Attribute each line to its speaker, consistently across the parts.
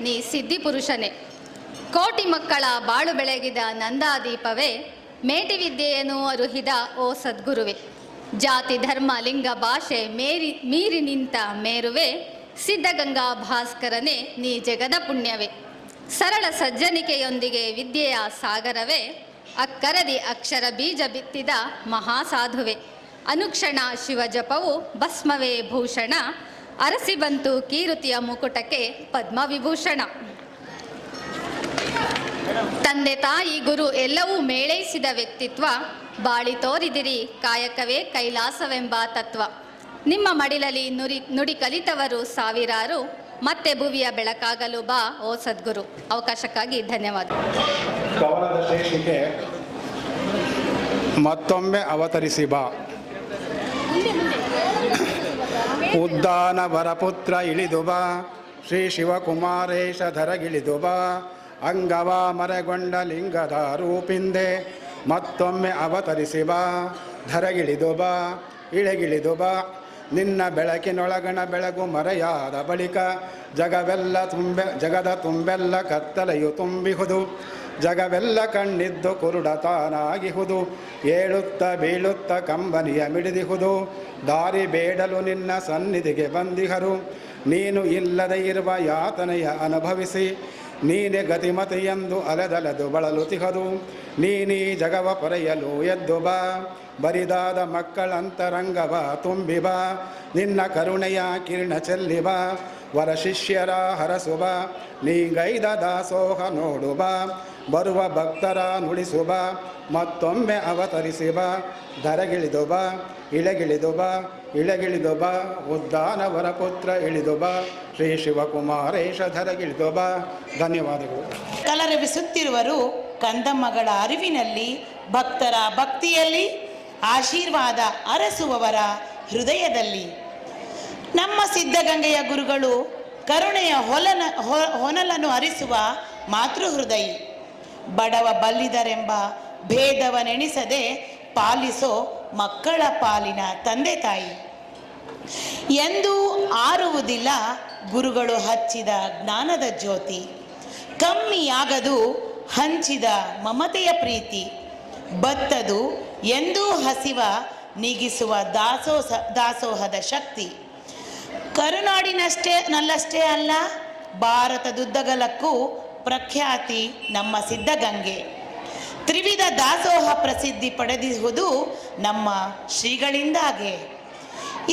Speaker 1: ನೀ ಸಿದ್ಧಿ ಪುರುಷನೇ. ಕೋಟಿ ಮಕ್ಕಳ ಬಾಳು ಬೆಳಗಿದ ನಂದಾದೀಪವೇ, ಮೇಟಿ ವಿದ್ಯೆಯನ್ನು ಅರುಹಿದ ಓ ಸದ್ಗುರುವೆ. ಜಾತಿ, ಧರ್ಮ, ಲಿಂಗ, ಭಾಷೆ ಮೇರಿ, ಮೀರಿ ನಿಂತ ಮೇರುವೆ, ಸಿದ್ಧಗಂಗಾ ಭಾಸ್ಕರನೇ ನೀ ಜಗದ ಪುಣ್ಯವೇ. ಸರಳ ಸಜ್ಜನಿಕೆಯೊಂದಿಗೆ ವಿದ್ಯೆಯ ಸಾಗರವೇ, ಅಕ್ಕರದಿ ಅಕ್ಷರ ಬೀಜ ಬಿತ್ತಿದ ಮಹಾಸಾಧುವೆ. ಅನುಕ್ಷಣ ಶಿವಜಪವು ಭಸ್ಮವೇ ಭೂಷಣ ಅರಸಿ ಬಂತು ಕೀರುತಿಯ ಮುಕುಟಕ್ಕೆ ಪದ್ಮವಿಭೂಷಣ. ತಂದೆ ತಾಯಿ ಗುರು ಎಲ್ಲವೂ ಮೇಳೈಸಿದ ವ್ಯಕ್ತಿತ್ವ, ಬಾಳಿ ತೋರಿದಿರಿ ಕಾಯಕವೇ ಕೈಲಾಸವೆಂಬ ತತ್ವ. ನಿಮ್ಮ ಮಡಿಲಲ್ಲಿ ನುರಿ, ನುಡಿ ಕಲಿತವರು ಸಾವಿರಾರು, ಮತ್ತೆ ಭುವಿಯ ಬೆಳಕಾಗಲು ಬಾ ಓ ಸದ್ಗುರು. ಅವಕಾಶಕ್ಕಾಗಿ ಧನ್ಯವಾದ.
Speaker 2: ಮತ್ತೊಮ್ಮೆ ಅವತರಿಸಿ ಬಾ. ಉದ್ದಾನ ವರಪುತ್ರ ಇಳಿದು ಬಾ. ಶ್ರೀ ಶಿವಕುಮಾರೇಶ ಧರಗಿಳಿದು ಬಾ. ಅಂಗವ ಮರೆಗೊಂಡ ಲಿಂಗದ ರೂಪಿಂದೆ ಮತ್ತೊಮ್ಮೆ ಅವತರಿಸಿ ಬಾ. ಧರಗಿಳಿದು ಬಾ, ಇಳೆಗಿಳಿದು ಬಾ. ನಿನ್ನ ಬೆಳಕಿನೊಳಗಣ ಬೆಳಗು ಮರೆಯಾದ ಬಳಿಕ ಜಗವೆಲ್ಲ ತುಂಬೆ, ಜಗದ ತುಂಬೆಲ್ಲ ಕತ್ತಲೆಯು ತುಂಬಿಹುದು. ಜಗವೆಲ್ಲ ಕಣ್ಣಿದ್ದು ಕುರುಡ ತಾನಾಗಿಹುದು. ಏಳುತ್ತ ಬೀಳುತ್ತ ಕಂಬನಿಯ ಮಿಡಿದಿಹುದು. ದಾರಿ ಬೇಡಲು ನಿನ್ನ ಸನ್ನಿಧಿಗೆ ಬಂದಿಹರು. ನೀನು ಇಲ್ಲದೆ ಇರುವ ಯಾತನೆಯ ಅನುಭವಿಸಿ. ನೀನೆ ಗತಿಮತಿಯೆಂದು ಅಲೆದಲೆದು ಬಳಲುತಿಹದು. ನೀನೀ ಜಗವ ಪೊರೆಯಲು ಎದ್ದು ಬಾ. ಬರಿದಾದ ಮಕ್ಕಳಂತರಂಗವ ತುಂಬಿ ಬಾ. ನಿನ್ನ ಕರುಣೆಯ ಕಿರಣ ಚೆಲ್ಲಿ ಬಾ. ವರ ಶಿಷ್ಯರ ಹರಸುಬ ನೀ ಗೈದ ದಾಸೋಹ ನೋಡು ಬಾ. ಬರುವ ಭಕ್ತರ ನುಡಿಸುವ, ಮತ್ತೊಮ್ಮೆ ಅವತರಿಸಿವ ಧರಗಿಳಿದೊಬ ಇಳೆಗಿಳಿದೊಬ ಇಳೆಗಿಳಿದೊಬ ಇಳೆಗಿಳಿದು ಪುತ್ರ ಇಳಿದೊಬ ಶ್ರೀ ಶಿವಕುಮಾರೇಶ ಧರಗಿಳಿದೊಬ ಧನ್ಯವಾದಗಳು.
Speaker 3: ಕಲರವಿಸುತ್ತಿರುವರು ಕಂದಮ್ಮಗಳ ಅರಿವಿನಲ್ಲಿ, ಭಕ್ತರ ಭಕ್ತಿಯಲ್ಲಿ, ಆಶೀರ್ವಾದ ಅರಸುವವರ ಹೃದಯದಲ್ಲಿ. ನಮ್ಮ ಸಿದ್ಧಗಂಗೆಯ ಗುರುಗಳು ಕರುಣೆಯ ಹೊಲನ ಹೊನಲನ್ನು ಮಾತೃ ಮಾತೃಹೃದಯಿ. ಬಡವ ಬಲ್ಲಿದರೆಂಬ ಭೇದವನೆಣಿಸದೆ ಪಾಲಿಸೋ ಮಕ್ಕಳ ಪಾಲಿನ ತಂದೆ ತಾಯಿ. ಎಂದೂ ಆರುವುದಿಲ್ಲ ಗುರುಗಳು ಹಚ್ಚಿದ ಜ್ಞಾನದ ಜ್ಯೋತಿ. ಕಮ್ಮಿಯಾಗದು ಹಂಚಿದ ಮಮತೆಯ ಪ್ರೀತಿ. ಬತ್ತದು ಎಂದೂ ಹಸಿವ ನೀಗಿಸುವ ದಾಸೋ ದಾಸೋಹದ ಶಕ್ತಿ. ಕರುನಾಡಿನಷ್ಟೇ ನಲ್ಲಷ್ಟೇ ಅಲ್ಲ, ಭಾರತದುದ್ದಗಲಕ್ಕೂ ಪ್ರಖ್ಯಾತಿ ನಮ್ಮ ಸಿದ್ಧಗಂಗೆ. ತ್ರಿವಿಧ ದಾಸೋಹ ಪ್ರಸಿದ್ಧಿ ಪಡೆದಿರುವುದು ನಮ್ಮ ಶ್ರೀಗಳಿಂದಾಗೆ.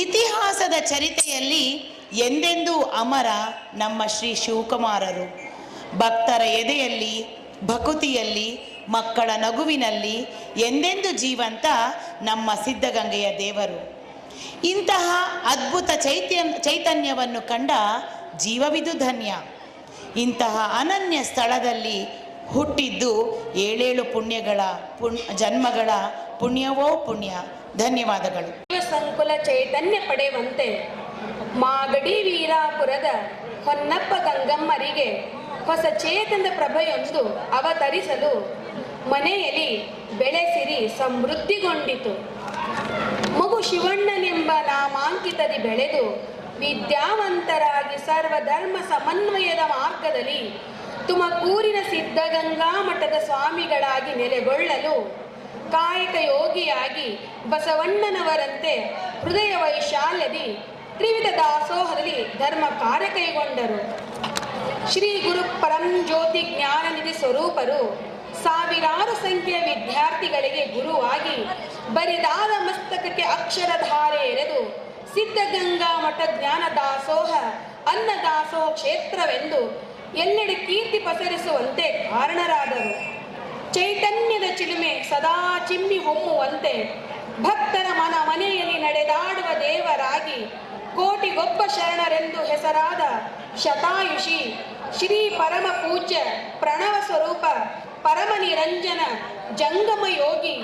Speaker 3: ಇತಿಹಾಸದ ಚರಿತೆಯಲ್ಲಿ ಎಂದೆಂದೂ ಅಮರ ನಮ್ಮ ಶ್ರೀ ಶಿವಕುಮಾರರು. ಭಕ್ತರ ಎದೆಯಲ್ಲಿ, ಭಕುತಿಯಲ್ಲಿ, ಮಕ್ಕಳ ನಗುವಿನಲ್ಲಿ ಎಂದೆಂದು ಜೀವಂತ ನಮ್ಮ ಸಿದ್ಧಗಂಗೆಯ ದೇವರು. ಇಂತಹ ಅದ್ಭುತ ಚೈತ್ಯ, ಚೈತನ್ಯವನ್ನು ಕಂಡ ಜೀವವಿದು ಧನ್ಯ. ಇಂತಹ ಅನನ್ಯ ಸ್ಥಳದಲ್ಲಿ ಹುಟ್ಟಿದ್ದು ಏಳೇಳು ಪುಣ್ಯಗಳ ಪುಣ್ಯ ಜನ್ಮಗಳ ಪುಣ್ಯವೋ ಪುಣ್ಯ. ಧನ್ಯವಾದಗಳು.
Speaker 4: ಸಂಕುಲ ಚೈತನ್ಯ ಪಡೆಯುವಂತೆ ಮಾಗಡಿ ವೀರಾಪುರದ ಹೊನ್ನಪ್ಪ ಗಂಗಮ್ಮರಿಗೆ ಹೊಸ ಚೇತನದ ಪ್ರಭೆಯೊಂದು ಅವತರಿಸಲು ಮನೆಯಲ್ಲಿ ಬೆಳೆಸಿರಿ ಸಮೃದ್ಧಿಗೊಂಡಿತು. ಮಗು ಶಿವಣ್ಣನೆಂಬ ನಾಮಾಂಕಿತದಿ ಬೆಳೆದು ವಿದ್ಯಾವಂತರಾಗಿ ಸರ್ವಧರ್ಮ ಸಮನ್ವಯದ ಮಾರ್ಗದಲ್ಲಿ ತುಮಕೂರಿನ ಸಿದ್ಧಗಂಗಾ ಮಠದ ಸ್ವಾಮಿಗಳಾಗಿ ನೆಲೆಗೊಳ್ಳಲು ಕಾಯಕ ಯೋಗಿಯಾಗಿ ಬಸವಣ್ಣನವರಂತೆ ಹೃದಯ ವೈಶಾಲ್ಯದಿ ತ್ರಿವಿಧ ದಾಸೋಹದಲ್ಲಿ ಧರ್ಮ ಕಾರ್ಯ ಕೈಗೊಂಡರು. ಶ್ರೀ ಗುರು ಪರಂ ಜ್ಯೋತಿ ಜ್ಞಾನ ನಿಧಿ ಸ್ವರೂಪರು ಸಾವಿರಾರು ಸಂಖ್ಯೆಯ ವಿದ್ಯಾರ್ಥಿಗಳಿಗೆ ಗುರುವಾಗಿ ಬರಿದಾದ ಮಸ್ತಕಕ್ಕೆ ಅಕ್ಷರಧಾರೆ ಎರೆದು ಸಿದ್ಧಗಂಗಾ ಮಠ ಜ್ಞಾನ ದಾಸೋಹ, ಅನ್ನ ದಾಸೋಹ ಕ್ಷೇತ್ರವೆಂದು ಎಲ್ಲೆಡೆ ಕೀರ್ತಿ ಪಸರಿಸುವಂತೆ ಕಾರಣರಾದರು. ಚೈತನ್ಯದ ಚಿಲುಮೆ ಸದಾ ಚಿಮ್ಮಿ ಹೊಮ್ಮುವಂತೆ ಭಕ್ತರ ಮನ ಮನೆಯಲ್ಲಿ ನಡೆದಾಡುವ ದೇವರಾಗಿ ಕೋಟಿಗೊಬ್ಬ ಶರಣರೆಂದು ಹೆಸರಾದ ಶತಾಯುಷಿ ಶ್ರೀ ಪರಮ ಪೂಜ್ಯ ಪ್ರಣವ ಸ್ವರೂಪ ಪರಮ ನಿರಂಜನ ಜಂಗಮ ಯೋಗಿ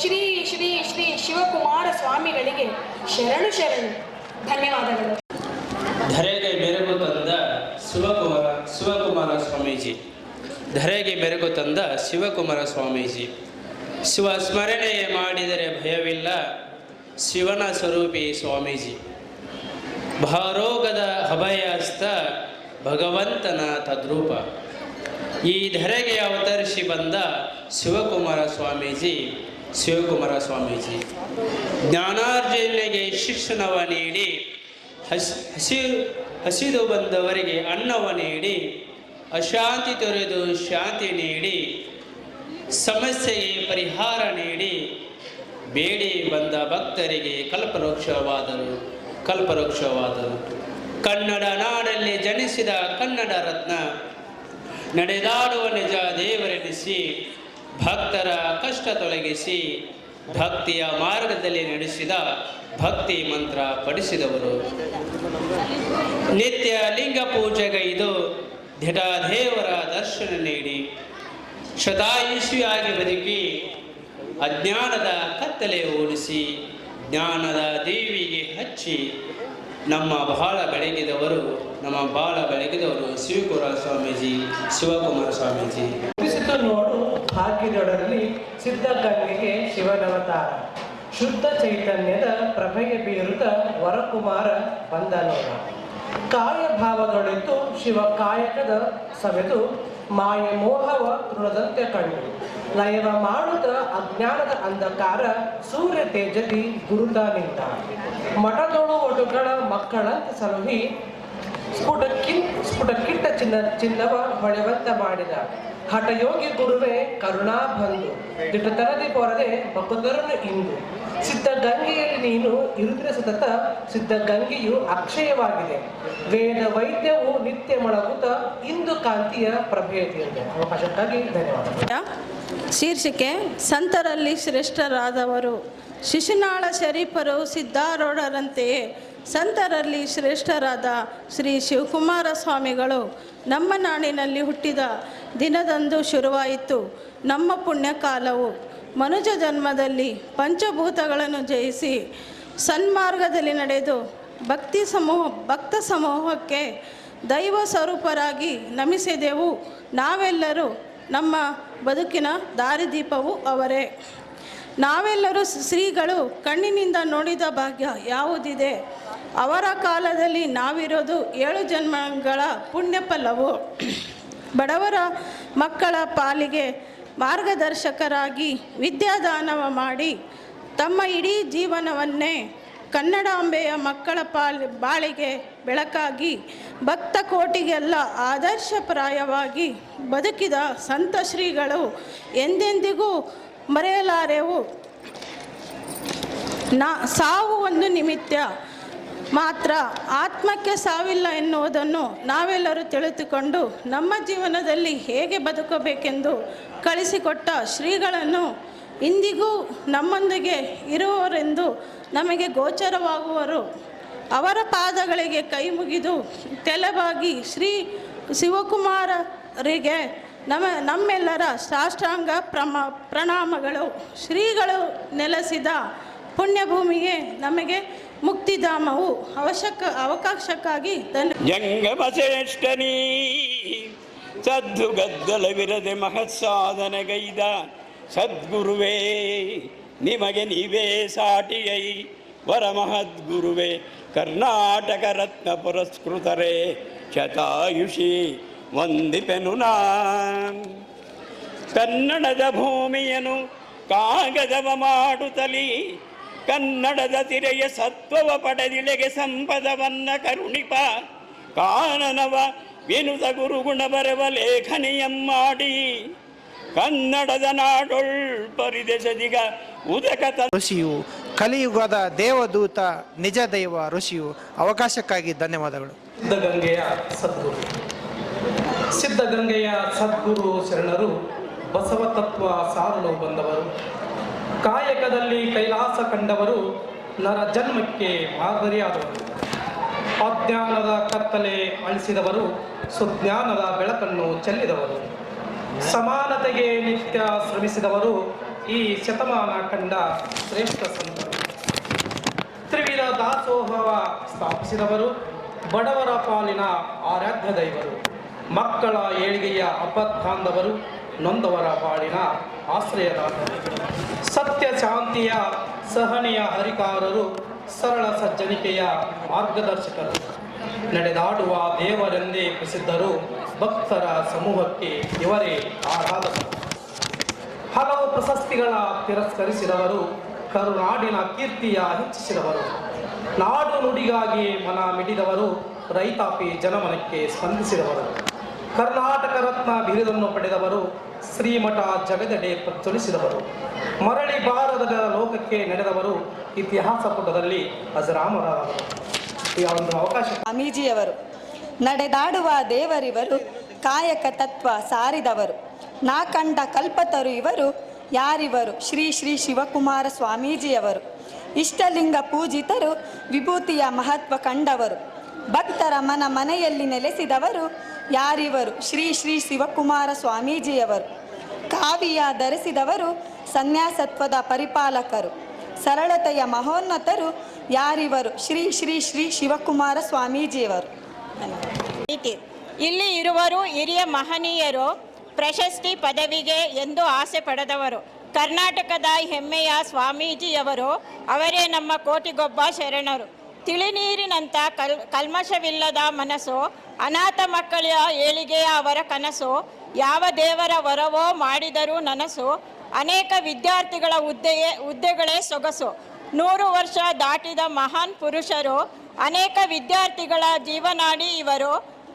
Speaker 4: ಶ್ರೀ ಶ್ರೀ ಶ್ರೀ ಶಿವಕುಮಾರ ಸ್ವಾಮಿಗಳಿಗೆ ಶರಣು ಶರಣು. ಧನ್ಯವಾದಗಳು.
Speaker 5: ಧರೆಗೆ ಮೆರುಗು ತಂದ ಶಿವಕುಮಾರ ಶಿವಕುಮಾರ ಸ್ವಾಮೀಜಿ. ಧರೆಗೆ ಮೆರುಗು ತಂದ ಶಿವಕುಮಾರ ಸ್ವಾಮೀಜಿ. ಶಿವ ಸ್ಮರಣೆ ಮಾಡಿದರೆ ಭಯವಿಲ್ಲ, ಶಿವನ ಸ್ವರೂಪಿ ಸ್ವಾಮೀಜಿ. ಭಾರೋಗದ ಅಭಯಸ್ತ ಭಗವಂತನ ತದ್ರೂಪ. ಈ ಧರೆಗೆ ಅವತರಿಸಿ ಬಂದ ಶಿವಕುಮಾರ ಸ್ವಾಮೀಜಿ ಶಿವಕುಮಾರ ಸ್ವಾಮೀಜಿ ಜ್ಞಾನಾರ್ಜನೆಗೆ ಶಿಕ್ಷಣವ ನೀಡಿ, ಹಸಿ ಹಸಿ, ಹಸಿದು ಬಂದವರಿಗೆ ಅನ್ನವ ನೀಡಿ, ಅಶಾಂತಿ ತೊರೆದು ಶಾಂತಿ ನೀಡಿ, ಸಮಸ್ಯೆಗೆ ಪರಿಹಾರ ನೀಡಿ, ಬೇಡಿ ಬಂದ ಭಕ್ತರಿಗೆ ಕಲ್ಪವೃಕ್ಷವಾದರು ಕಲ್ಪವೃಕ್ಷವಾದರು. ಕನ್ನಡ ನಾಡಲ್ಲಿ ಜನಿಸಿದ ಕನ್ನಡ ರತ್ನ, ನಡೆದಾಡುವ ನಿಜ ದೇವರೆನಿಸಿ ಭಕ್ತರ ಕಷ್ಟ ತೊಲಗಿಸಿ ಭಕ್ತಿಯ ಮಾರ್ಗದಲ್ಲಿ ನಡೆಸಿದ ಭಕ್ತಿ ಮಂತ್ರ ಪಡಿಸಿದವರು ನಿತ್ಯ ಲಿಂಗ ಪೂಜೆಗೈದು ದಿಢ ದೇವರ ದರ್ಶನ ನೀಡಿ. ಶತಾಯುಷಿಯಾಗಿ ಬದುಕಿ ಅಜ್ಞಾನದ ಕತ್ತಲೆ ಓಡಿಸಿ ಜ್ಞಾನದ ದೇವಿಗೆ ಹಚ್ಚಿ ನಮ್ಮ ಬಹಳ ಬೆಳಗಿದವರು, ನಮ್ಮ ಬಹಳ ಬೆಳಗಿದವರು ಶಿವಕುಮಾರ ಸ್ವಾಮೀಜಿ ಶಿವಕುಮಾರ ಸ್ವಾಮೀಜಿ
Speaker 6: ನೋಡು. ಭಾಗ್ಯದೊಡರಲ್ಲಿ ಸಿದ್ಧಗಂಗೆಗೆ ಶಿವನವತಾರ. ಶುದ್ಧ ಚೈತನ್ಯದ ಪ್ರಭೆಯ ಬೀರುತ ವರಕುಮಾರ ಬಂದನೋರ. ಕಾಯ ಭಾವದೊಳಿತು ಶಿವ ಕಾಯಕದ ಸವೆದು ಮಾಯ ಮೋಹವ ತೃಣದಂತೆ ಕಂಡು. ಲಯವ ಮಾಡುತ್ತ ಅಜ್ಞಾನದ ಅಂಧಕಾರ ಸೂರ್ಯ ತೇಜದಿ ಗುರುತ ನಿಂತ. ಮಠದೊಳು ಒಟುಗಳ ಮಕ್ಕಳಂತೆ ಸಲುಹಿ ಸ್ಫುಟಕ್ಕಿ ಸ್ಫುಟಕ್ಕಿಟ್ಟ ಚಿನ್ನ ಚಿನ್ನವ ಹೊಳೆವಂತ ಮಾಡಿದ. ಹಠಯೋಗಿ ಗುರುವೆ, ಕರುಣಾ ಬಂದು ದಿಟತನದಿ ಪೊರದೆ ಭಕ್ತರನ್ನು ಇಂದು. ಸಿದ್ಧ ಗಂಗೆಯಲ್ಲಿ ನೀನು ಇರುತ್ತಿರ ಸತತ ಸಿದ್ಧ ಗಂಗೆಯು ಅಕ್ಷಯವಾಗಿದೆ. ವೇದ ವೈದ್ಯವು ನಿತ್ಯ ಮೊಳಗುತ್ತ ಇಂದು ಕಾಂತಿಯ ಪ್ರಭೇದಿದೆ ಅವಕಾಶಕ್ಕಾಗಿ ಧನ್ಯವಾದ
Speaker 7: ಶೀರ್ಷಿಕೆ, ಸಂತರಲ್ಲಿ ಶ್ರೇಷ್ಠರಾದವರು. ಶಿಶುನಾಳ ಶರೀಫರು ಸಿದ್ಧಾರೂಢರಂತೆಯೇ. ಸಂತರಲ್ಲಿ ಶ್ರೇಷ್ಠರಾದ ಶ್ರೀ ಶಿವಕುಮಾರ ಸ್ವಾಮಿಗಳು ನಮ್ಮ ನಾಡಿನಲ್ಲಿ ಹುಟ್ಟಿದ ದಿನದಂದು ಶುರುವಾಯಿತು. ನಮ್ಮ ಪುಣ್ಯಕಾಲವು ಮನುಜ ಜನ್ಮದಲ್ಲಿ ಪಂಚಭೂತಗಳನ್ನು ಜಯಿಸಿ ಸನ್ಮಾರ್ಗದಲ್ಲಿ ನಡೆದು ಭಕ್ತಿ ಸಮೂಹ, ಭಕ್ತ ಸಮೂಹಕ್ಕೆ ದೈವ ಸ್ವರೂಪರಾಗಿ ನಮಿಸಿದೆವು. ನಾವೆಲ್ಲರೂ ನಮ್ಮ ಬದುಕಿನ ದಾರಿದೀಪವು ಅವರೇ. ನಾವೆಲ್ಲರೂ ಶ್ರೀಗಳು ಕಣ್ಣಿನಿಂದ ನೋಡಿದ ಭಾಗ್ಯ ಯಾವುದಿದೆ? ಅವರ ಕಾಲದಲ್ಲಿ ನಾವಿರೋದು ಏಳು ಜನ್ಮಗಳ ಪುಣ್ಯ ಬಡವರ ಮಕ್ಕಳ ಪಾಲಿಗೆ ಮಾರ್ಗದರ್ಶಕರಾಗಿ ವಿದ್ಯಾದಾನವ ಮಾಡಿ ತಮ್ಮ ಇಡೀ ಜೀವನವನ್ನೇ ಕನ್ನಡಾಂಬೆಯ ಮಕ್ಕಳ ಪಾಲ್, ಬಾಳಿಗೆ ಬೆಳಕಾಗಿ ಭಕ್ತ ಕೋಟಿಗೆಲ್ಲ ಆದರ್ಶಪ್ರಾಯವಾಗಿ ಬದುಕಿದ ಸಂತ ಶ್ರೀಗಳು ಎಂದೆಂದಿಗೂ ಮರೆಯಲಾರೆವು. ನಾ, ಸಾವು ಒಂದು ನಿಮಿತ್ತ ಮಾತ್ರ ಆತ್ಮಕ್ಕೆ ಸಾವಿಲ್ಲ ಎನ್ನುವುದನ್ನು ನಾವೆಲ್ಲರೂ ತಿಳಿದುಕೊಂಡು ನಮ್ಮ ಜೀವನದಲ್ಲಿ ಹೇಗೆ ಬದುಕಬೇಕೆಂದು ಕಳಿಸಿಕೊಟ್ಟ ಶ್ರೀಗಳನ್ನು ಇಂದಿಗೂ ನಮ್ಮೊಂದಿಗೆ ಇರುವವರೆಂದು ನಮಗೆ ಗೋಚರವಾಗುವರು. ಅವರ ಪಾದಗಳಿಗೆ ಕೈ ಮುಗಿದು ತೆಲವಾಗಿ ಶ್ರೀ ಶಿವಕುಮಾರರಿಗೆ ನಮ್ಮ ನಮ್ಮೆಲ್ಲರ ಸಾಷ್ಟಾಂಗ ಪ್ರಮ ಪ್ರಣಾಮಗಳು. ಶ್ರೀಗಳು ನೆಲೆಸಿದ ಪುಣ್ಯಭೂಮಿಗೆ ನಮಗೆ ಮುಕ್ತಿಧಾಮವು ಅವಶ್ಯಕ, ಅವಕಾಶಕ್ಕಾಗಿ
Speaker 8: ಜಂಗಮಶ್ರೇಷ್ಠನೀ ಸದ್ದು ಗದ್ದಲವಿರದೆ ಮಹತ್ ಸಾಧನೆಗೈದ ಸದ್ಗುರುವೇ, ನಿಮಗೆ ನೀವೇ ಸಾಟಿಯೈ. ವರ ಮಹದ್ಗುರುವೇ ಕರ್ನಾಟಕ ರತ್ನ ಪುರಸ್ಕೃತರೇ, ಶತಾಯುಷಿ ವಂದಿಪೆನು ಕನ್ನಡದ ಭೂಮಿಯನು ಕಾಗದವ ಮಾಡುತ್ತಲಿ ಕನ್ನಡದ ತಿರೆಯ ಸತ್ವವ ಪಡೆದಿಳೆಗೆ ಸಂಪದವನ್ನ ಕರುಣಿಪ. ಕಾನನವ ವಿನುತ ಗುರುಗುಣ ಬರೆವ ಲೇಖನಿಯಮ್ಮಾಡಿ. ಕನ್ನಡದ ನಾಡೊಳ್ ಪರಿದೆಸದಿಗ ಉದಕ
Speaker 9: ಋಷಿಯು ಕಲಿಯುಗದ ದೇವದೂತ ನಿಜ ದೈವ ಋಷಿಯು ಅವಕಾಶಕ್ಕಾಗಿ ಧನ್ಯವಾದಗಳು.
Speaker 6: ಸಿದ್ಧಗಂಗೆಯ ಸದ್ಗುರು. ಸಿದ್ಧಗಂಗೆಯ ಸದ್ಗುರು ಶರಣರು ಬಸವ ತತ್ವ ಸಾರಲು ಬಂದವರು. ಕಾಯಕದಲ್ಲಿ ಕೈಲಾಸ ಕಂಡವರು ನರ ಜನ್ಮಕ್ಕೆ ಮಾದರಿಯಾದವರು. ಅಜ್ಞಾನದ ಕತ್ತಲೆ ಅಳಿಸಿದವರು ಸುಜ್ಞಾನದ ಬೆಳಕನ್ನು ಚೆಲ್ಲಿದವರು. ಸಮಾನತೆಗೆ ನಿತ್ಯ ಶ್ರಮಿಸಿದವರು ಈ ಶತಮಾನ ಕಂಡ ಶ್ರೇಷ್ಠ ಸಂತರು. ತ್ರಿವಿಧ ದಾಸೋಹವ ಸ್ಥಾಪಿಸಿದವರು ಬಡವರ ಪಾಲಿನ ಆರಾಧ್ಯ ದೈವರು. ಮಕ್ಕಳ ಏಳಿಗೆಯ ಅಪತ್ಕಾಂದವರು ನೊಂದವರ ಬಾಳಿನ ಆಶ್ರಯದಾತ. ಸತ್ಯ ಶಾಂತಿಯ ಸಹನೆಯ ಹರಿಕಾರರು, ಸರಳ ಸಜ್ಜನಿಕೆಯ ಮಾರ್ಗದರ್ಶಕರು.
Speaker 10: ನಡೆದಾಡುವ ದೇವರೆಂದೇ ಪ್ರಸಿದ್ಧರು, ಭಕ್ತರ ಸಮೂಹಕ್ಕೆ ಇವರೇ ಆರಾಧಕರು. ಹಲವು ಪ್ರಶಸ್ತಿಗಳ ತಿರಸ್ಕರಿಸಿದವರು, ಕರುನಾಡಿನ ಕೀರ್ತಿಯ ಹೆಚ್ಚಿಸಿದವರು. ನಾಡು ನುಡಿಗಾಗಿ ಮನ ಮಿಡಿದವರು, ರೈತಾಪಿ ಜನಮನಕ್ಕೆ ಸ್ಪಂದಿಸಿದವರು. ಕರ್ನಾಟಕ ರತ್ನ ಬಿರುದನ್ನು ಪಡೆದವರು, ಶ್ರೀಮಠ ಜಗದಡೆ ಪ್ರಚಲಿಸಿದವರು ಮರಳಿ ಭಾರತದ ಲೋಕಕ್ಕೆ ನಡೆದವರು, ಇತಿಹಾಸ ಪುಟದಲ್ಲಿ ಅಜರಾಮರಾದವರು ಒಂದು ಅವಕಾಶ.
Speaker 11: ಸ್ವಾಮೀಜಿಯವರು, ನಡೆದಾಡುವ ದೇವರಿವರು, ಕಾಯಕ ತತ್ವ ಸಾರಿದವರು. ನಾ ಕಂಡ ಕಲ್ಪತರು ಇವರು, ಯಾರಿವರು? ಶ್ರೀ ಶ್ರೀ ಶಿವಕುಮಾರ ಸ್ವಾಮೀಜಿಯವರು. ಇಷ್ಟಲಿಂಗ ಪೂಜಿತರು, ವಿಭೂತಿಯ ಮಹತ್ವ ಕಂಡವರು. ಭಕ್ತರ ಮನ ಮನೆಯಲ್ಲಿ ನೆಲೆಸಿದವರು ಯಾರಿವರು? ಶ್ರೀ ಶ್ರೀ ಶಿವಕುಮಾರ ಸ್ವಾಮೀಜಿಯವರು. ಕಾವಿಯ ಧರಿಸಿದವರು ಸನ್ಯಾಸತ್ವದ ಪರಿಪಾಲಕರು. ಸರಳತೆಯ ಮಹೋನ್ನತರು ಯಾರಿವರು? ಶ್ರೀ ಶ್ರೀ ಶ್ರೀ ಶಿವಕುಮಾರ ಸ್ವಾಮೀಜಿಯವರು.
Speaker 12: ಇಲ್ಲಿ ಇರುವರು ಹಿರಿಯ ಮಹನೀಯರು, ಪ್ರಶಸ್ತಿ ಪದವಿಗೆ ಎಂದು ಆಸೆ ಪಡೆದವರು. ಕರ್ನಾಟಕದ ಹೆಮ್ಮೆಯ ಸ್ವಾಮೀಜಿಯವರು, ಅವರೇ ನಮ್ಮ ಕೋಟಿಗೊಬ್ಬ ಶರಣರು. ತಿಳಿನೀರಿನಂಥ ಕಲ್, ಕಲ್ಮಶವಿಲ್ಲದ ಮನಸ್ಸು, ಅನಾಥ ಮಕ್ಕಳ ಏಳಿಗೆಯ ಅವರ ಕನಸು, ಯಾವ ದೇವರ ವರವೋ ಮಾಡಿದರೂ ನನಸು, ಅನೇಕ ವಿದ್ಯಾರ್ಥಿಗಳ ಹುದ್ದೆಯೇ, ಹುದ್ದೆಗಳೇ ಸೊಗಸು. ನೂರು ವರ್ಷ ದಾಟಿದ ಮಹಾನ್ ಪುರುಷರು, ಅನೇಕ ವಿದ್ಯಾರ್ಥಿಗಳ ಜೀವನಾಡಿ ಇವರು,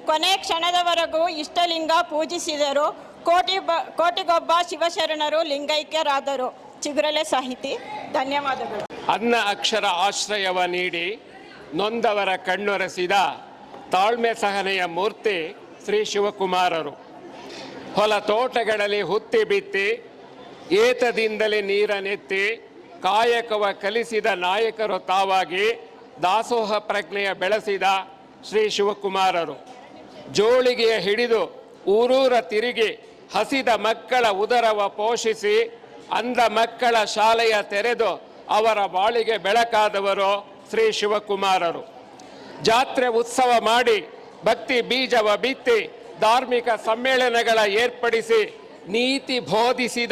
Speaker 12: ಕೊನೆ ಕ್ಷಣದವರೆಗೂ ಇಷ್ಟಲಿಂಗ ಪೂಜಿಸಿದರು. ಕೋಟಿ ಬ, ಕೋಟಿಗೊಬ್ಬ ಶಿವಶರಣರು ಲಿಂಗೈಕ್ಯರಾದರು. ಚಿಗುರಲೆ ಸಾಹಿತಿ, ಧನ್ಯವಾದಗಳು.
Speaker 13: ಅನ್ನ ಅಕ್ಷರ ಆಶ್ರಯವ ನೀಡಿ ನೊಂದವರ ಕಣ್ಣೊರೆಸಿದ ತಾಳ್ಮೆ ಸಹನೆಯ ಮೂರ್ತಿ ಶ್ರೀ ಶಿವಕುಮಾರರು. ಹೊಲ ತೋಟಗಳಲ್ಲಿ ಹುತ್ತಿ ಬಿತ್ತಿ, ಏತದಿಂದಲೇ ನೀರನೆತ್ತಿ, ಕಾಯಕವ ಕಲಿಸಿದ ನಾಯಕರು ತಾವಾಗಿ ದಾಸೋಹ ಪ್ರಜ್ಞೆಯ ಬೆಳೆಸಿದ ಶ್ರೀ ಶಿವಕುಮಾರರು. ಜೋಳಿಗೆಯ ಹಿಡಿದು ಊರೂರ ತಿರುಗಿ ಹಸಿದ ಮಕ್ಕಳ ಉದರವ ಪೋಷಿಸಿ ಅಂಧ ಮಕ್ಕಳ ಶಾಲೆಯ ತೆರೆದು ಅವರ ಬಾಳಿಗೆ ಬೆಳಕಾದವರು ಶ್ರೀ ಶಿವಕುಮಾರರು. ಜಾತ್ರೆ ಉತ್ಸವ ಮಾಡಿ ಭಕ್ತಿ ಬೀಜವ ಬಿತ್ತಿ ಧಾರ್ಮಿಕ ಸಮ್ಮೇಳನಗಳ ಏರ್ಪಡಿಸಿ ನೀತಿ ಬೋಧಿಸಿದ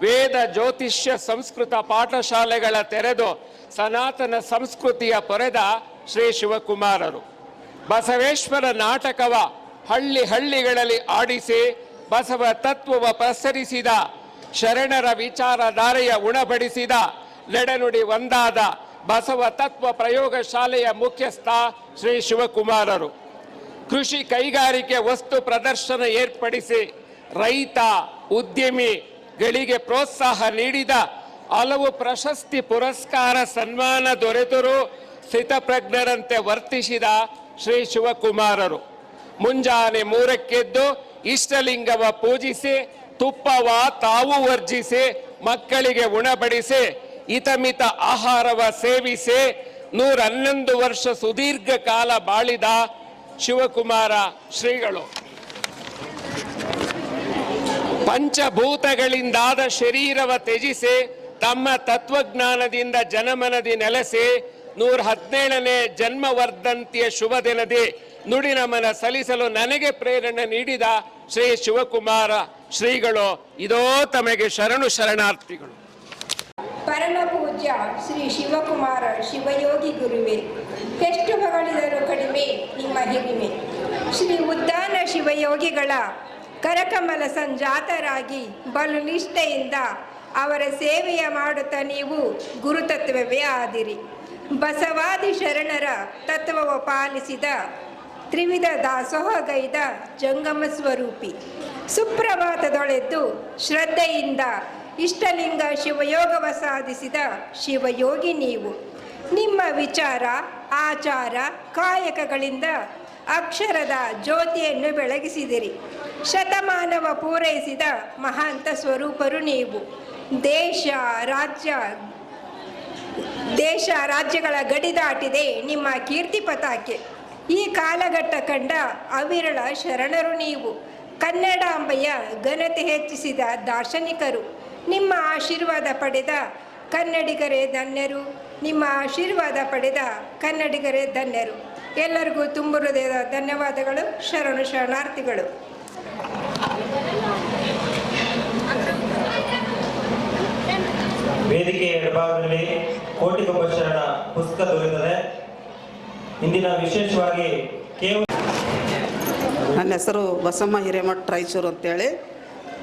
Speaker 13: ವೇದ ಜ್ಯೋತಿಷ್ಯ ಸಂಸ್ಕೃತ ಪಾಠಶಾಲೆಗಳ ತೆರೆದು ಸನಾತನ ಸಂಸ್ಕೃತಿಯ ಪೊರೆದ ಶ್ರೀ ಶಿವಕುಮಾರರು. ಬಸವೇಶ್ವರ ನಾಟಕವ ಹಳ್ಳಿ ಹಳ್ಳಿಗಳಲ್ಲಿ ಆಡಿಸಿ ಬಸವ ತತ್ವವ ಪ್ರಸರಿಸಿದ ಶರಣರ ವಿಚಾರಧಾರೆಯ ಉಣಬಡಿಸಿದ ನಡೆನುಡಿ ಒಂದಾದ ಬಸವ ತತ್ವ ಪ್ರಯೋಗಶಾಲೆಯ ಮುಖ್ಯಸ್ಥ ಶ್ರೀ ಶಿವಕುಮಾರರು. ಕೃಷಿ ಕೈಗಾರಿಕೆ ವಸ್ತು ಪ್ರದರ್ಶನ ಏರ್ಪಡಿಸಿ ರೈತ ಉದ್ಯಮಿಗಳಿಗೆ ಪ್ರೋತ್ಸಾಹ ನೀಡಿದ ಹಲವು ಪ್ರಶಸ್ತಿ ಪುರಸ್ಕಾರ ಸನ್ಮಾನ ದೊರೆತರೂ ಸ್ಥಿತಪ್ರಜ್ಞರಂತೆ ವರ್ತಿಸಿದ ಶ್ರೀ ಶಿವಕುಮಾರರು. ಮುಂಜಾನೆ ಮೂರಕ್ಕೆದ್ದು ಇಷ್ಟಲಿಂಗವ ಪೂಜಿಸಿ, ತುಪ್ಪವ ತಾವು ವರ್ಜಿಸಿ, ಮಕ್ಕಳಿಗೆ ಉಣಬಡಿಸಿ ಹಿತಮಿತ ಆಹಾರವ ಸೇವಿಸಿ ನೂರ ಹನ್ನೊಂದು ವರ್ಷ ಸುದೀರ್ಘ ಕಾಲ ಬಾಳಿದ ಶಿವಕುಮಾರ ಶ್ರೀಗಳು. ಪಂಚಭೂತಗಳಿಂದಾದ ಶರೀರವ ತ್ಯಜಿಸಿ, ತಮ್ಮ ತತ್ವಜ್ಞಾನದಿಂದ ಜನಮನದಿ ನೆಲೆಸಿ, ನೂರ ಹದಿನೇಳನೇ ಜನ್ಮವರ್ಧಂತಿಯ ಶುಭ ದಿನದಿ ನುಡಿ ನಮನ ಸಲ್ಲಿಸಲು ನನಗೆ ಪ್ರೇರಣೆ ನೀಡಿದ ಶ್ರೀ ಶಿವಕುಮಾರ ಶ್ರೀಗಳು. ಇದೋ ತಮಗೆ ಶರಣು ಶರಣಾರ್ಥಿಗಳು.
Speaker 14: ಪರಮ ಪೂಜ್ಯ ಶ್ರೀ ಶಿವಕುಮಾರ ಶಿವಯೋಗಿ ಗುರುವೆ, ಎಷ್ಟು ಹೊಗಳಿದರೂ ಕಡಿಮೆ ನಿಮ್ಮ ಹಿರಿಮೆ ಶ್ರೀ ಉದ್ದಾನ ಶಿವಯೋಗಿಗಳ ಕರಕಮಲ ಸಂಜಾತರಾಗಿ ಬಲು ನಿಷ್ಠೆಯಿಂದ ಅವರ ಸೇವೆಯ ಮಾಡುತ್ತಾ ನೀವು ಗುರುತತ್ವವೇ ಆದಿರಿ. ಬಸವಾದಿ ಶರಣರ ತತ್ವವ ಪಾಲಿಸಿದ ತ್ರಿವಿಧ ದಾಸೋಹಗೈದ ಜಂಗಮ ಸ್ವರೂಪಿ. ಸುಪ್ರಭಾತದೊಳೆದ್ದು ಶ್ರದ್ಧೆಯಿಂದ ಇಷ್ಟಲಿಂಗ ಶಿವಯೋಗವ ಸಾಧಿಸಿದ ಶಿವಯೋಗಿ ನೀವು. ನಿಮ್ಮ ವಿಚಾರ, ಆಚಾರ, ಕಾಯಕಗಳಿಂದ ಅಕ್ಷರದ ಜ್ಯೋತಿಯನ್ನು ಬೆಳಗಿಸಿದಿರಿ. ಶತಮಾನವ ಪೂರೈಸಿದ ಮಹಾಂತ ಸ್ವರೂಪರು ನೀವು. ದೇಶ, ರಾಜ್ಯ, ದೇಶ ರಾಜ್ಯಗಳ ಗಡಿ ದಾಟಿದೆ ನಿಮ್ಮ ಕೀರ್ತಿ ಪತಾಕೆ. ಈ ಕಾಲಘಟ್ಟ ಕಂಡ ಅವಿರಳ ಶರಣರು ನೀವು. ಕನ್ನಡಾಂಬೆಯ ಘನತೆ ಹೆಚ್ಚಿಸಿದ ದಾರ್ಶನಿಕರು. ನಿಮ್ಮ ಆಶೀರ್ವಾದ ಪಡೆದ ಕನ್ನಡಿಗರೇ ಧನ್ಯರು. ನಿಮ್ಮ ಆಶೀರ್ವಾದ ಪಡೆದ ಕನ್ನಡಿಗರೇ ಧನ್ಯರು. ಎಲ್ಲರಿಗೂ ತುಂಬ ಹೃದಯದ ಧನ್ಯವಾದಗಳು ಶರಣು ಶರಣಾರ್ಥಿಗಳು.
Speaker 15: ವೇದಿಕೆಯ ಎಡಭಾಗದಲ್ಲಿ ಕೋಟಿಗೊಬ್ಬ ಶರಣ ಪುಸ್ತಕ ದೊರೆಯುತ್ತದೆ. ಇಂದಿನ ವಿಶೇಷವಾಗಿ ಕೇವಲ
Speaker 16: ನನ್ನ ಹೆಸರು ಬಸಮ್ಮ ಹಿರೇಮಠ್ ರಾಯಚೂರು ಅಂತೇಳಿ.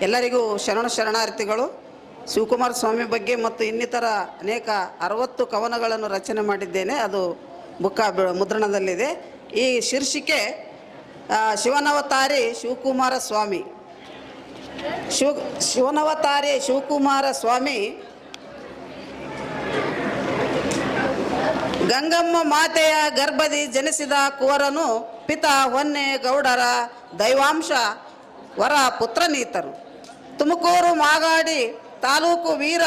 Speaker 16: ಎಲ್ಲರಿಗೂ ಶರಣ ಶರಣಾರ್ಥಿಗಳು. ಶಿವಕುಮಾರ ಸ್ವಾಮಿ ಬಗ್ಗೆ ಮತ್ತು ಇನ್ನಿತರ ಅನೇಕ ಅರವತ್ತು ಕವನಗಳನ್ನು ರಚನೆ ಮಾಡಿದ್ದೇನೆ. ಅದು ಬುಕ್ಕ ಮುದ್ರಣದಲ್ಲಿದೆ. ಈ ಶೀರ್ಷಿಕೆ ಶಿವನವತಾರಿ ಶಿವಕುಮಾರ ಸ್ವಾಮಿ. ಶಿವ, ಶಿವನವತಾರಿ ಶಿವಕುಮಾರ ಸ್ವಾಮಿ ಗಂಗಮ್ಮ ಮಾತೆಯ ಗರ್ಭದಿ ಜನಿಸಿದ ಕುವರನು ಪಿತ ಹೊನ್ನೆ ಗೌಡರ ದೈವಾಂಶ ವರ ಪುತ್ರನೀತರು ತುಮಕೂರು ಮಾಗಾಡಿ ತಾಲೂಕು ವೀರ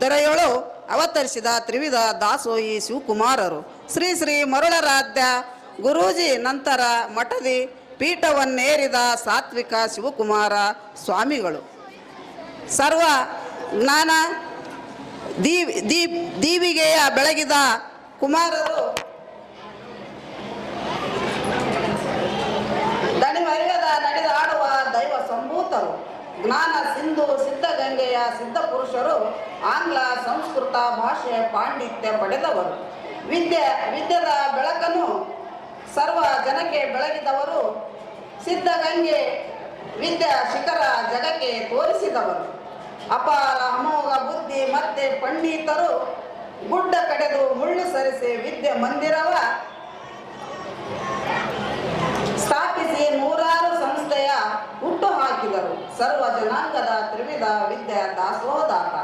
Speaker 16: ದೊರೆಯೋಳು ಅವತರಿಸಿದ ತ್ರಿವಿಧ ದಾಸೋಹಿ ಶಿವಕುಮಾರರು. ಶ್ರೀ ಶ್ರೀ ಮರುಳರಾಧ್ಯ ಗುರೂಜಿ ನಂತರ ಮಠದಿ ಪೀಠವನ್ನೇರಿದ ಸಾತ್ವಿಕ ಶಿವಕುಮಾರ ಸ್ವಾಮಿಗಳು. ಸರ್ವ ಜ್ಞಾನ ದೀವಿಗೆಯ ಬೆಳಗಿದ ಕುಮಾರರು ದಣಿವರಿಯದ ನಡೆದಾಡುವ ದೈವ ಸಂಭೂತರು. ಜ್ಞಾನ ಸಿಂಧು ಸಿದ್ಧಗಂಗೆಯ ಸಿದ್ಧ ಪುರುಷರು ಆಂಗ್ಲ ಸಂಸ್ಕೃತ ಭಾಷೆ ಪಾಂಡಿತ್ಯ ಪಡೆದವರು. ವಿದ್ಯೆ, ವಿದ್ಯದ ಬೆಳಕನ್ನು ಸರ್ವ ಜನಕ್ಕೆ ಬೆಳಗಿದವರು. ಸಿದ್ಧಗಂಗೆ ವಿದ್ಯಾ ಶಿಖರ ಜಗಕ್ಕೆ ತೋರಿಸಿದವರು. ಅಪಾರ ಅಮೋಘ ಬುದ್ಧಿ ಮತ್ತೆ ಪಂಡಿತರು ಗುಡ್ಡ ಕಡೆದು ಮುಳ್ಳು ಸರಿಸಿ ವಿದ್ಯೆ ಮಂದಿರವ ಸರ್ವ ಜನಾಂಗದ ತ್ರಿವಿಧ ವಿದ್ಯಾ ದಾಸೋದಾತ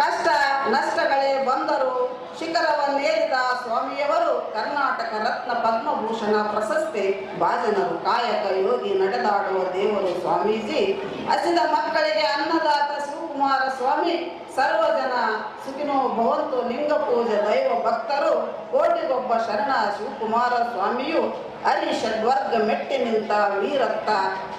Speaker 16: ಕಷ್ಟ ನಷ್ಟಗಳೇ ಬಂದರು ಶಿಖರವನ್ನೇರಿದ ಸ್ವಾಮಿಯವರು ಕರ್ನಾಟಕ ರತ್ನ ಪದ್ಮಭೂಷಣ ಪ್ರಶಸ್ತಿ ಭಾಜನರು ಕಾಯಕ ಯೋಗಿ ನಡೆದಾಡುವ ದೇವರು ಸ್ವಾಮೀಜಿ. ಹಸಿದ ಮಕ್ಕಳಿಗೆ ಅನ್ನದಾತ ಶಿವಕುಮಾರ ಸ್ವಾಮಿ. ಸರ್ವ ಜನ ಸುಖಿನೋ ಭವಂತು ಲಿಂಗ ಪೂಜೆ ದೈವ ಭಕ್ತರು ಕೋಟಿಗೊಬ್ಬ ಶರಣ ಶಿವಕುಮಾರ ಸ್ವಾಮಿಯು ಅಲ್ಲಿ ಷಡ್ವರ್ಗ ಮೆಟ್ಟಿ ನಿಂತ ವೀರತ್ತ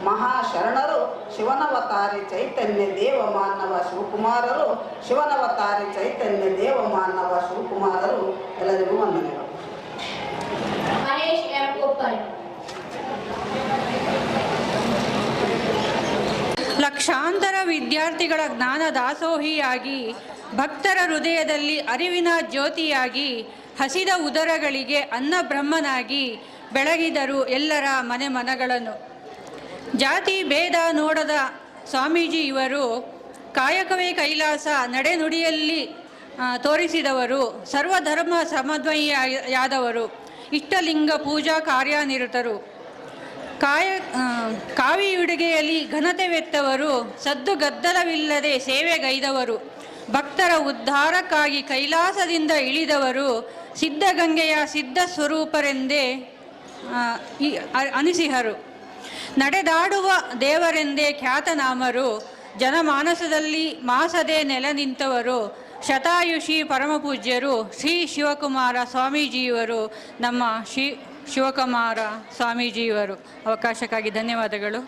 Speaker 16: ಮಹಾಶರಣರು ಶಿವನವತಾರಿ ಚೈತನ್ಯ ದೇವ ಮಾನವ ಶಿವಕುಮಾರರು ಶಿವನವತಾರಿ ಚೈತನ್ಯ ದೇವ ಮಾನವ ಶಿವಕುಮಾರರು ಎಲ್ಲರಿಗೂ ವಂದನೆಗಳು.
Speaker 17: ಲಕ್ಷಾಂತರ ವಿದ್ಯಾರ್ಥಿಗಳ ಜ್ಞಾನ ದಾಸೋಹಿಯಾಗಿ, ಭಕ್ತರ ಹೃದಯದಲ್ಲಿ ಅರಿವಿನ ಜ್ಯೋತಿಯಾಗಿ, ಹಸಿದ ಉದರಗಳಿಗೆ ಅನ್ನ ಬ್ರಹ್ಮನಾಗಿ ಬೆಳಗಿದರು ಎಲ್ಲರ ಮನೆ ಮನಗಳನ್ನು. ಜಾತಿ ಭೇದ ನೋಡದ ಸ್ವಾಮೀಜಿ ಇವರು ಕಾಯಕವೇ ಕೈಲಾಸ ನಡೆನುಡಿಯಲ್ಲಿ ತೋರಿಸಿದವರು, ಸರ್ವಧರ್ಮ ಸಮನ್ವಯಿಯಾದವರು ಇಷ್ಟಲಿಂಗ ಪೂಜಾ ಕಾರ್ಯನಿರತರು. ಕಾಯ ಕಾವಿಯುಡುಗೆಯಲ್ಲಿ ಘನತೆವೆತ್ತವರು ಸದ್ದು ಗದ್ದಲವಿಲ್ಲದೆ ಸೇವೆಗೈದವರು. ಭಕ್ತರ ಉದ್ಧಾರಕ್ಕಾಗಿ ಕೈಲಾಸದಿಂದ ಇಳಿದವರು ಸಿದ್ಧಗಂಗೆಯ ಸಿದ್ಧ ಸ್ವರೂಪರೆಂದೇ ಅನಿಸಿಹರು. ನಡೆದಾಡುವ ದೇವರೆಂದೇ ಖ್ಯಾತನಾಮರು, ಜನಮಾನಸದಲ್ಲಿ ಮಾಸದೆ ನೆಲ ನಿಂತವರು. ಶತಾಯುಷಿ ಪರಮಪೂಜ್ಯರು, ಶ್ರೀ ಶಿವಕುಮಾರ ಸ್ವಾಮೀಜಿಯವರು, ನಮ್ಮ ಶ್ರೀ ಶಿವಕುಮಾರ ಸ್ವಾಮೀಜಿಯವರು ಅವಕಾಶಕ್ಕಾಗಿ ಧನ್ಯವಾದಗಳು.